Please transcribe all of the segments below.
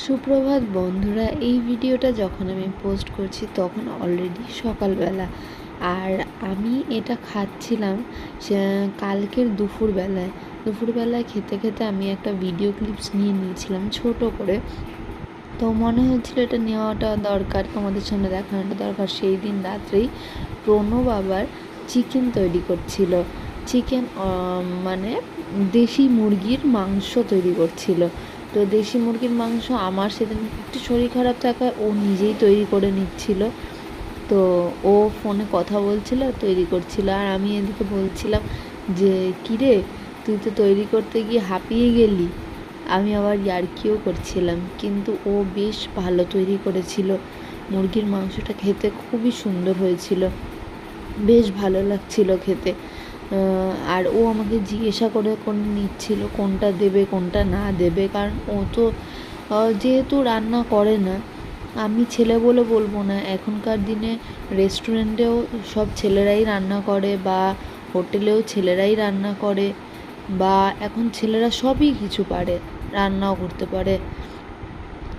সুপ্রভাত বন্ধুরা, এই ভিডিওটা যখন আমি পোস্ট করছি তখন অলরেডি সকালবেলা। আর আমি এটা খাচ্ছিলাম কালকের দুপুরবেলায়। দুপুরবেলায় খেতে খেতে আমি একটা ভিডিও ক্লিপস নিয়ে নিয়েছিলাম ছোট করে। তো মনে হচ্ছিল এটা নেওয়াটা দরকার, তোমাদের সামনে দেখানোটা দরকার। সেই দিন রাত্রেই প্রণব আবার চিকেন তৈরি করছিল। চিকেন মানে দেশি মুরগির মাংস তৈরি করছিল। তো দেশি মুরগির মাংস আমার সেদিন একটু শরীর খারাপ থাকায় ও নিজেই তৈরি করে নিচ্ছিল। তো ও ফোনে কথা বলছিল, তৈরি করছিল। আর আমি এদিকে বলছিলাম যে, কিরে, তুই তো তৈরি করতে গিয়ে হাঁপিয়ে গেলি। আমি আবার ইয়ার্কিও করছিলাম। কিন্তু ও বেশ ভালো তৈরি করেছিল। মুরগির মাংসটা খেতে খুবই সুন্দর হয়েছিল। বেশ ভালো লাগছিল খেতে। আর ও আমাকে জিজ্ঞাসা করে করে নিচ্ছিল, কোনটা দেবে, কোনটা না দেবে, কারণ ও তো যেহেতু রান্না করে না, আমি ছেলে বলে বলব না, এখনকার দিনে রেস্টুরেন্টেও সব ছেলেরাই রান্না করে বা হোটেলেও ছেলেরাই রান্না করে, বা এখন ছেলেরা সবই কিছু পারে, রান্নাও করতে পারে।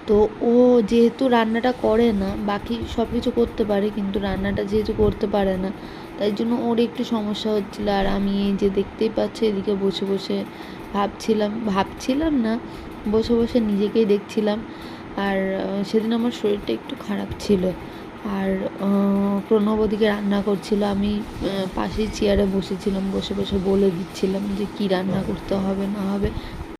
তো ও যেহেতু রান্নাটা করে না, বাকি সব কিছু করতে পারে, কিন্তু রান্নাটা যেহেতু করতে পারে না, তাই জন্য ওর একটু সমস্যা হচ্ছিল। আর আমি এই যে দেখতেই পাচ্ছি, এদিকে বসে বসে ভাবছিলাম ভাবছিলাম না, বসে বসে নিজেকেই দেখছিলাম। আর সেদিন আমার শরীরটা একটু খারাপ ছিল। আর প্রণব ওদিকে রান্না করছিল, আমি পাশেই চেয়ারে বসেছিলাম, বসে বসে বলে দিচ্ছিলাম যে কী রান্না করতে হবে, না হবে।